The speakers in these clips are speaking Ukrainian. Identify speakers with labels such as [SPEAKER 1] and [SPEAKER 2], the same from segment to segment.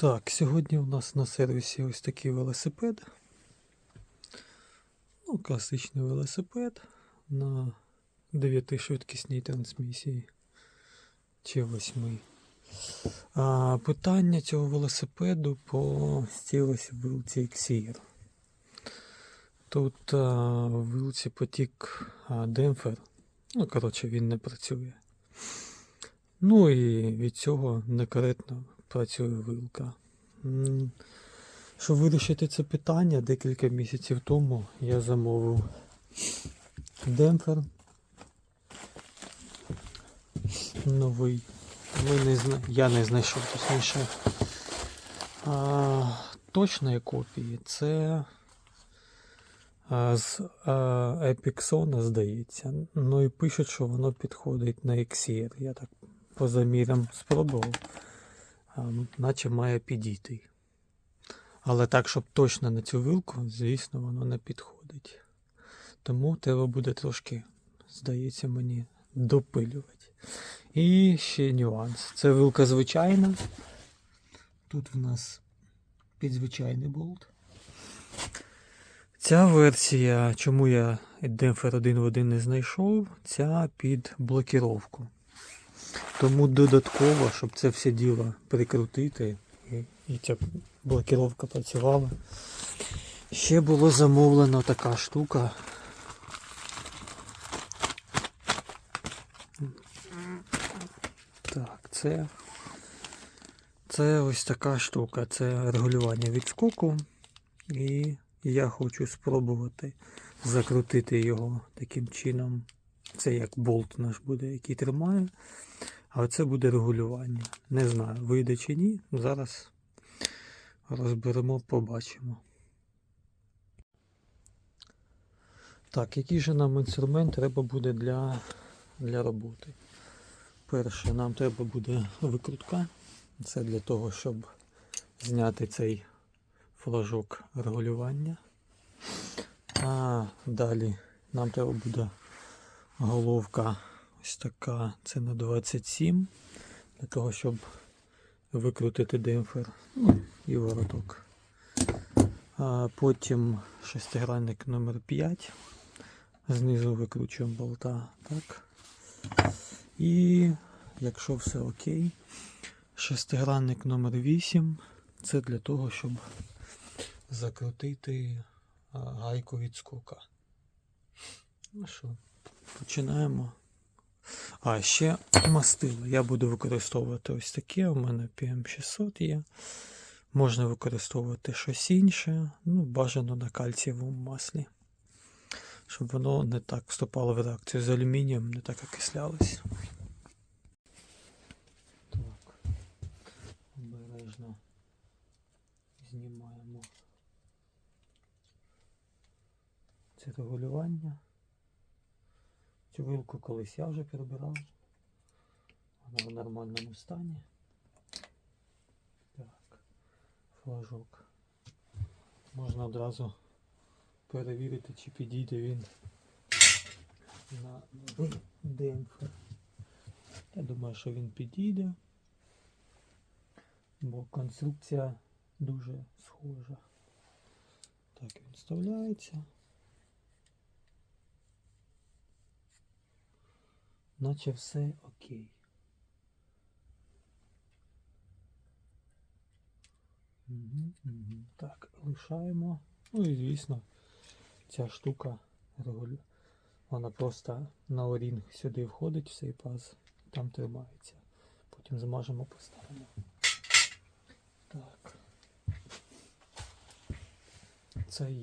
[SPEAKER 1] Так, сьогодні у нас на сервісі ось такий велосипед. Ну, класичний велосипед на 9-швидкісній трансмісії чи 8. А, питання цього велосипеду по стілесі вилці XR. Тут а, в вилці потік а, демпфер. Ну, коротше, він не працює. Ну і від цього некоректно працює вилка. Щоб вирішити це питання, декілька місяців тому я замовив демпфер новий. Ми не зна... Я не знайшов точніше. А, точної копії це з Epixona, здається. Ну і пишуть, що воно підходить на XR. Я так по замірам спробував, наче має підійти. Але так, щоб точно на цю вилку, звісно, воно не підходить. Тому треба буде трошки, здається мені, допилювати. І ще нюанс. Це вилка звичайна. Тут в нас підзвичайний болт. Ця версія, чому я демпфер один в один не знайшов, ця під блокіровку. Тому додатково, щоб це все діло прикрутити і, і ця блокіровка працювала. Ще було замовлено така штука. Так, це, це ось така штука. Це регулювання відскоку. І я хочу спробувати закрутити його таким чином. Це як болт наш буде, який тримає. А це буде регулювання. Не знаю, вийде чи ні. Зараз розберемо, побачимо. Так, який же нам інструмент треба буде для, для роботи? Перше, нам треба буде викрутка. Це для того, щоб зняти цей флажок регулювання. А далі нам треба буде головка ось така, це на 27, для того, щоб викрутити демпфер ну, і вороток. А потім шестигранник номер 5 Знизу викручуємо болта. Так. І якщо все окей, шестигранник номер 8 це для того, щоб закрутити гайку відскока. Ну що, починаємо. А, ще мастило. Я буду використовувати ось таке. У мене PM600 є. Можна використовувати щось інше. Ну, бажано на кальцієвому маслі. Щоб воно не так вступало в реакцію з алюмінієм, не так окислялось. Так. Обережно знімаємо це регулювання. Цю вилку колись я вже перебирав. Вона в нормальному стані. Так, флажок. Можна одразу перевірити, чи підійде він на демпфер. Я думаю, що він підійде, бо конструкція дуже схожа. Так він вставляється. Наче все окей. Так, лишаємо. Ну і звісно, ця штука. Вона просто на орінг сюди входить в цей паз, там тримається. Потім змажемо, поставимо. Так. Це є.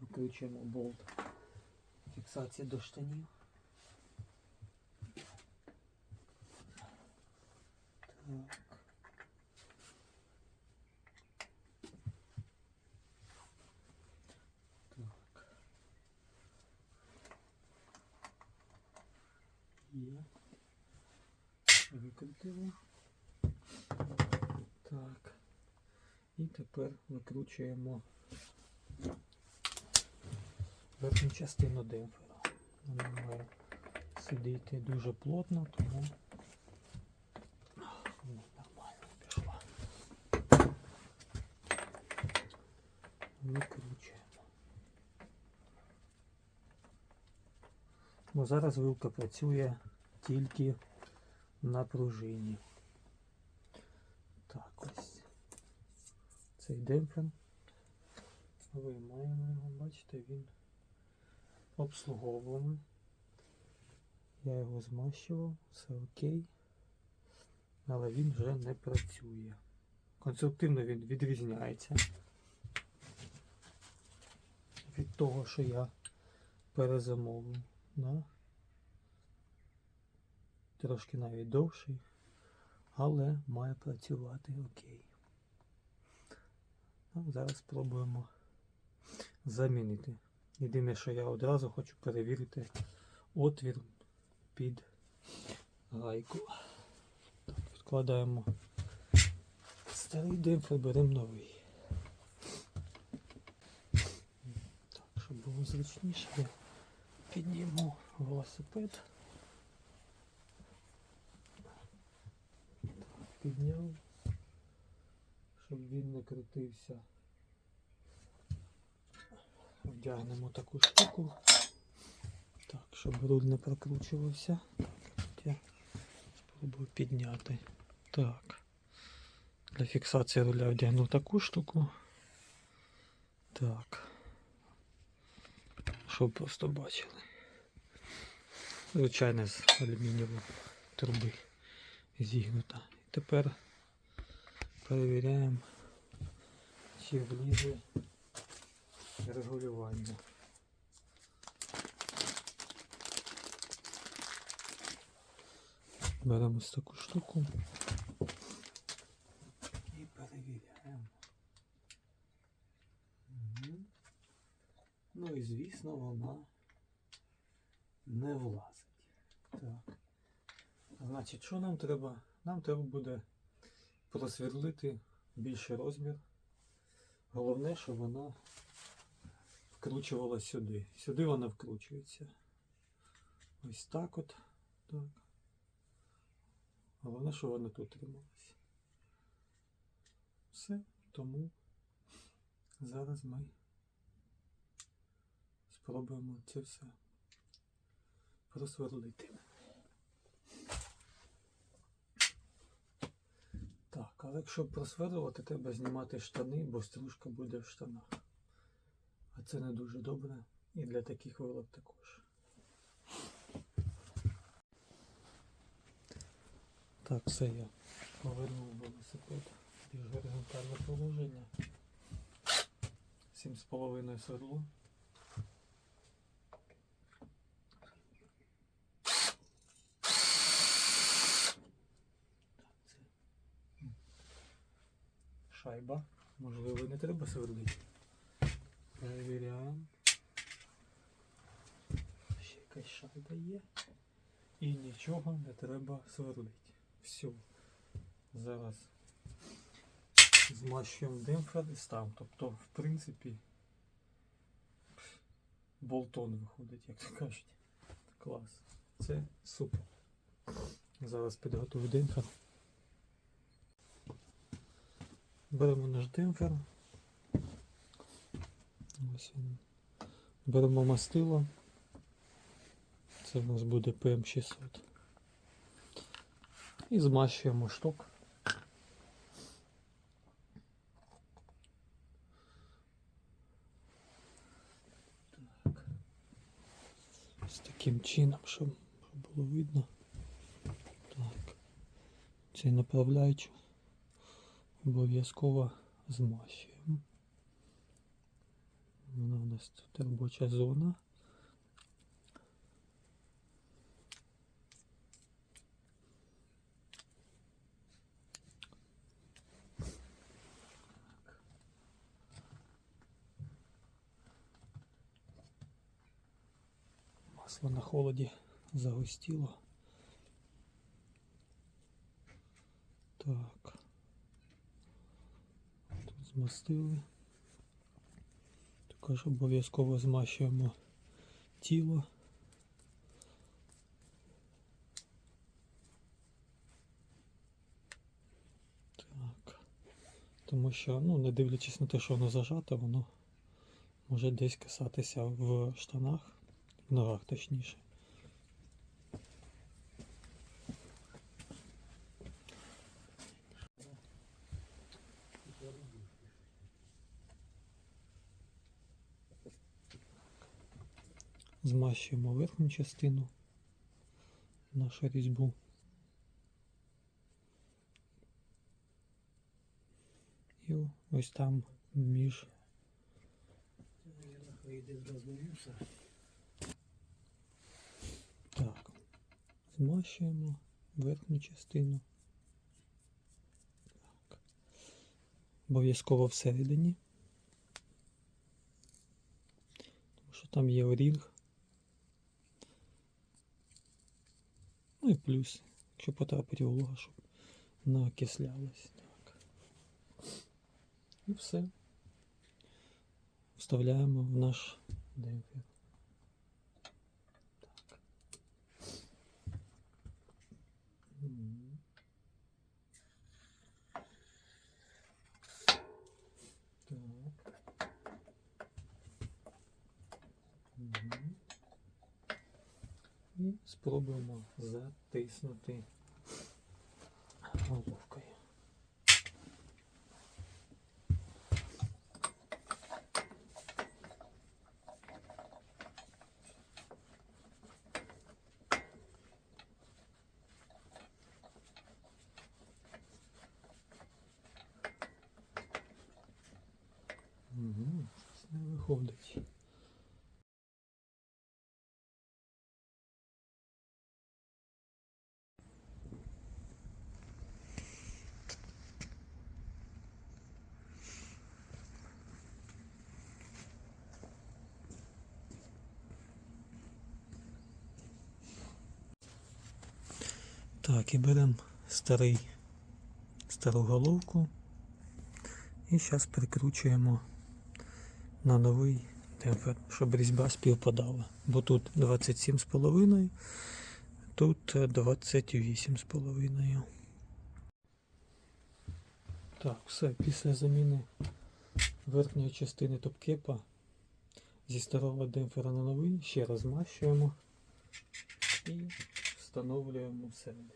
[SPEAKER 1] Викручуємо болт фіксації до штанів. Так. Є. Викрутили. Так. І тепер викручуємо верхню частину демпфера. Вона має сидіти дуже плотно, тому нормально пішла. Викручуємо. Ну, Зараз вилка працює тільки на пружині. Так ось цей демпфер. Виймаємо його, бачите, він обслуговуваний. Я його змащував, все окей. Але він вже не працює. Конструктивно він відрізняється від того, що я перезамовив. Да? Трошки навіть довший, але має працювати окей. Ну, зараз спробуємо замінити. Єдине, що я одразу хочу перевірити отвір під гайку. Відкладаємо старий демпфер, беремо новий. Так, щоб було зручніше, я підніму велосипед. Підняв, щоб він не крутився. Вдягнемо таку штуку. Так, щоб руль не прокручувався. Я спробую підняти. Так. Для фіксації руля вдягнув таку штуку. Так. Щоб просто бачили. Звичайно, з алюмінієвої труби зігнута. І тепер перевіряємо, чи влізе регулювання. Беремо ось таку штуку і перевіряємо. Ну і звісно вона не влазить. Так. Значить, що нам треба? Нам треба буде просверлити більший розмір. Головне, щоб вона вкручувала сюди. Сюди вона вкручується. Ось так от. Так. Головне, що вона тут трималася. Все, тому зараз ми спробуємо це все просверлити. Так, але якщо просверлювати, треба знімати штани, бо стружка буде в штанах. А це не дуже добре і для таких вилок також. Так, все я повернув велосипед більш горизонтальне положення. 7,5 сверло. Шайба. Можливо, не треба сверлити. Перевіряємо. Ще якась шайба є. І нічого не треба сверлити. Все. Зараз змащуємо демпфер і став. Тобто, в принципі, болтон виходить, як то кажуть. Клас. Це супер. Зараз підготую демпфер. Беремо наш демпфер. Ось він. Беремо мастило. Це в нас буде ПМ600. І змащуємо шток. Так. Ось таким чином, щоб, було видно. Так. Цей направляючий обов'язково змащуємо. Вона у нас тут робоча зона. Масло на холоді загустіло. Так. Тут змастили. Також обов'язково змащуємо тіло. Тому що, ну, не дивлячись на те, що воно зажате, воно може десь касатися в штанах, в ногах точніше. Змащуємо верхню частину нашу різьбу. І ось там між Так. Змащуємо верхню частину. Обов'язково всередині. Тому що там є орінг. Ну і плюс, якщо потрапить волога, щоб накислялась. Так. І все. Вставляємо в наш демпфер. Так. Мгм. Так. Мгм. І спробуємо затиснути головкою. Угу, щось не виходить. Так, і беремо старий, стару головку і зараз прикручуємо на новий демпфер, щоб різьба співпадала. Бо тут 27,5, тут е, 28,5. Так, все, після заміни верхньої частини топкепа зі старого демпфера на новий ще раз змащуємо і встановлюємо всередину.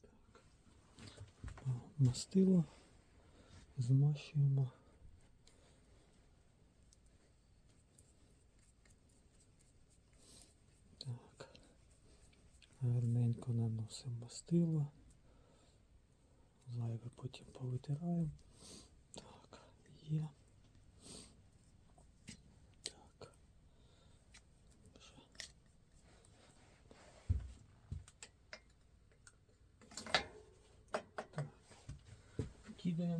[SPEAKER 1] Так. Мастило змащуємо. Так. Гарненько наносимо мастило. Зайве потім повитираємо. Так, є. Кидаємо.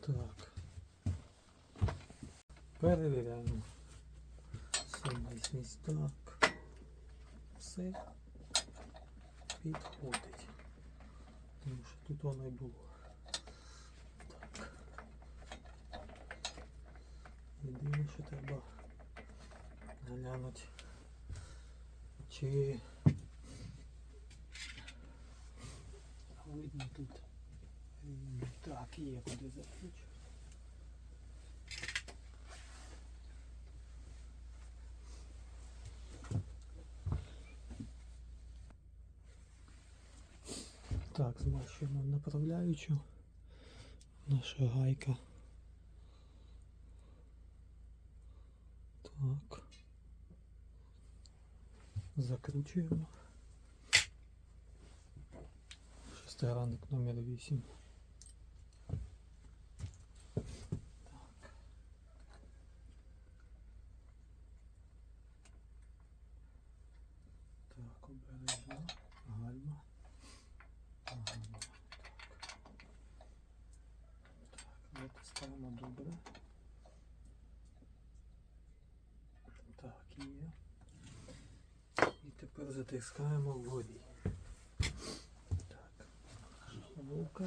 [SPEAKER 1] Так. Перевіряємо. Сумісність. Так. Все підходить. Тому що тут воно і було. Так. Єдине, що треба глянути. Чи видно тут. Так, є куди закручувати. Так, змащуємо направляючу. Наша гайка. Так. Закручуємо. Шестигранник номер 8. Так. Так, обережно. Гальма. Ага, так. Так, затискаємо добре. Так, є. І тепер затискаємо вгорі. Так, головка.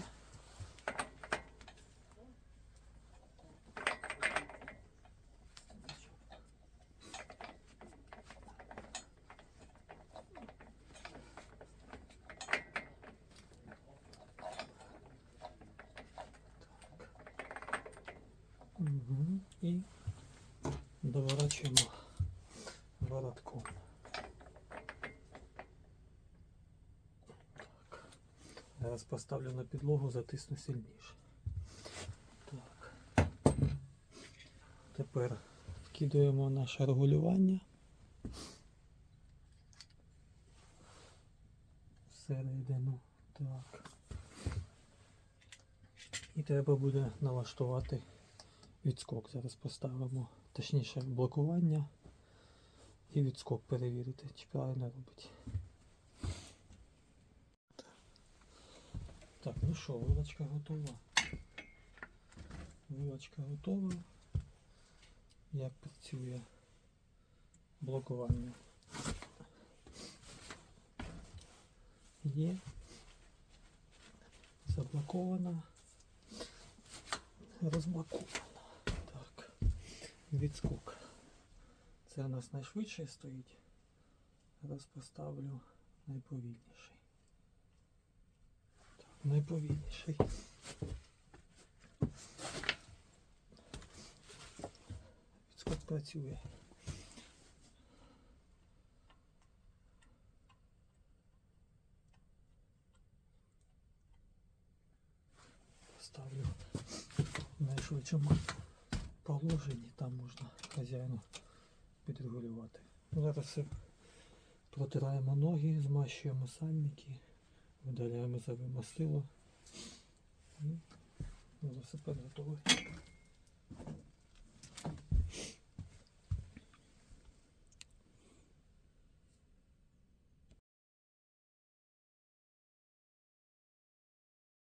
[SPEAKER 1] Мгм. І доворачуємо воротком. Так. Зараз поставлю на підлогу, затисну сильніше. Так. Тепер вкидуємо наше регулювання. Всередину. Так. І треба буде налаштувати відскок. Зараз поставимо, точніше, блокування і відскок перевірити, чи правильно робить. Так, ну що, вилочка готова. Вилочка готова. Як працює блокування? Є. Заблокована. Розблокована. Відскок. Це у нас найшвидше стоїть. Зараз поставлю найповільніший. Так, найповільніший. Відскок працює. Ставлю в найшвидшому положенні, там можна хазяїну підрегулювати. Зараз все протираємо ноги, змащуємо сальники, видаляємо зайве мастило і велосипед готовий.